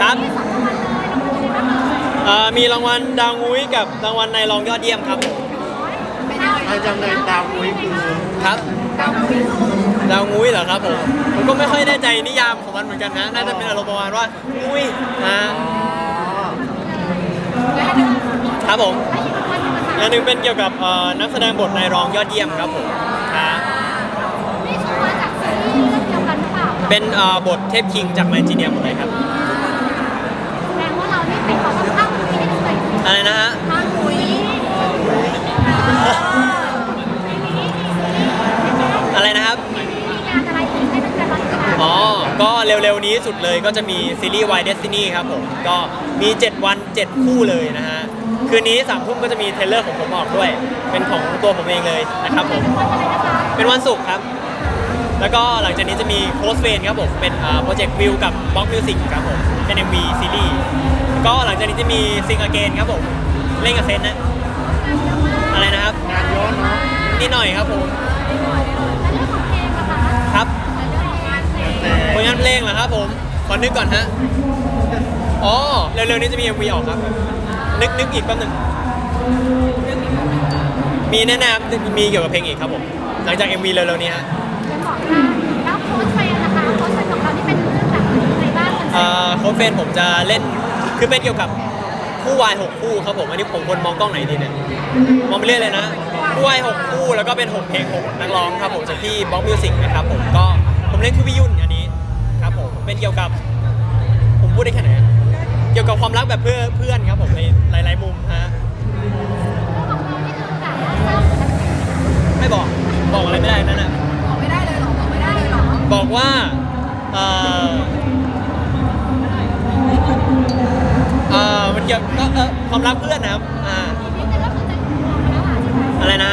ครับมีสองรางวัลเลยรางวัลอะไรบ้างเอ่ยเอ่อมีรางวัลดาวงุ้ยกับรางวัลนายรองยอดเยี่ยมครับเป็นยังไงใครจำในดาวอุ้ยคือครับดาวคุยดาวงุ้ยเหรอครับผมผมก็ไม่ค่อยแน่ใจนิยามของมันเหมือนกันนะ น่าจะเป็นอารมณ์ประมาณว่างุ้ยนะและอันหนึ่งครับผมและอีกรางวัลหนึ่งนะคะอันหนึงเป็นเกี่ยวกับเอ่อนักแสดงบทนายรองยอดเยี่ยมครับผมครับนี่ชัวร์จากซีรีส์เรื่องเดียวกันหรือเปล่าเป็นเอ่อบทเทพคิงจากไมจีเนียหมดเลยครับแสดงว่าเรานี่เป็นข องข้างคุยได้ด้วยอะไรนะฮะข้างคุยอะไรนะครับมีงานอะไรอีกให้เป็นแฟนๆติดตามอ๋อ ก็เร็วๆนี้สุดเลยก็จะมีซีรีส์ Y Destiny ครับผม ก็มี 7 วัน 7 คู่เลยนะฮะ คืนนี้3ามทุ่มก็จะมีเทรลเลอร์ของผมออกด้วย เป็นของตัวผมเองเลยนะครับผมวันอะไรนะคะเป็นวันศุกร์ครับ แล้วก็หลังจากนี้จะมีโคสเฟนครับผม เป็นโปรเจกต์วิวกับบล็อกมิวสิกครับผม เป็น MV ซีรีส์ก็หลังจากนี้จะมีซิงอเกนครับผม เล่นกับเซนนะ อะไรนะครับ งานเยอะเนาะนิดหน่อยครับผมและเรื่องของเพลงนะคะครับและเรื่องของงานเพลงผลงานเพลงเหรอครับผม ขอนึกก่อนฮะ อ๋อ เร็วๆนี้จะมี MV ออกครับ นึกนึกอีกแป๊บหนึงมีแน่ๆมีเกี่ยวกับเพลงอีกครับผม หลังจาก MV เร็วๆนี้ฮะ ยังบอกได้แล้วโค้ชเฟรนนะคะโค้ชเฟรนของเราที่เป็นเรื่องแบบอะไรบ้างกันเอ่อโค้ชเฟนผมจะเล่นคือเป็นเกี่ยวกับคู่วายหกคู่ครับผมอันนี้ผมควรมองกล้องไหนดีเนี่ยมองไปเรื่อยเลยนะคู่วายหกคู่แล้วก็เป็นหกเพลงหกนักร้องครับผมจากที่บล็อกมิวสิกนะครับผมก็ผมเล่นคือพี่ยุ่นอันนี้ครับผมเป็นเกี่ยวกับ ผมพูดได้แค่ไหนอะเกี่ยวกับความรักแบบเพื่อเพื่อนครับผม บอกว่าเอ่อเอ่อมันเกี่ยวก็เออความรักเพื่อนนะครับอ่าอะไรนะ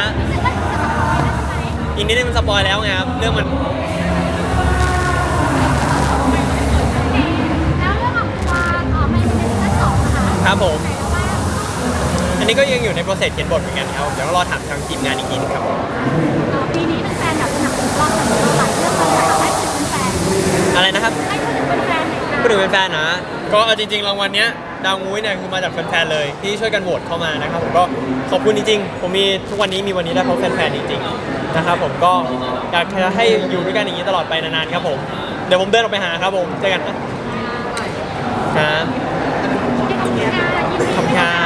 อีกนิดนึงมันสปอยแล้วไงครับ เรื่องมัน ครับผม อันนี้ก็ยังอยู่ในโปรเซสเขียนบทเหมือนกันครับ เดี๋ยวรอถามทางทีมงานอีกทีนึงครับผม ปีนี้เป็นแฟนแบบสนับสนุนเราแต่เราหลายเรื่อง ถึงแฟนๆนะ ก็เอาจริงๆรางวัลเนี้ยดาวงุ้เนี่ยคือมาจากแฟนๆเลยที่ช่วยกันโหวตเข้ามานะครับผมก็ขอบคุณจริงๆผมมีทุกวันนี้มีวันนี้ได้เพราะแฟนๆจริงๆนะครับผมก็อยากจะให้อยู่ด้วยกันอย่างนี้ตลอดไปนานๆครับผมเดี๋ยวผมเดินออกไปหาครับผมเจอกันนะ ครับขอบคุณครับ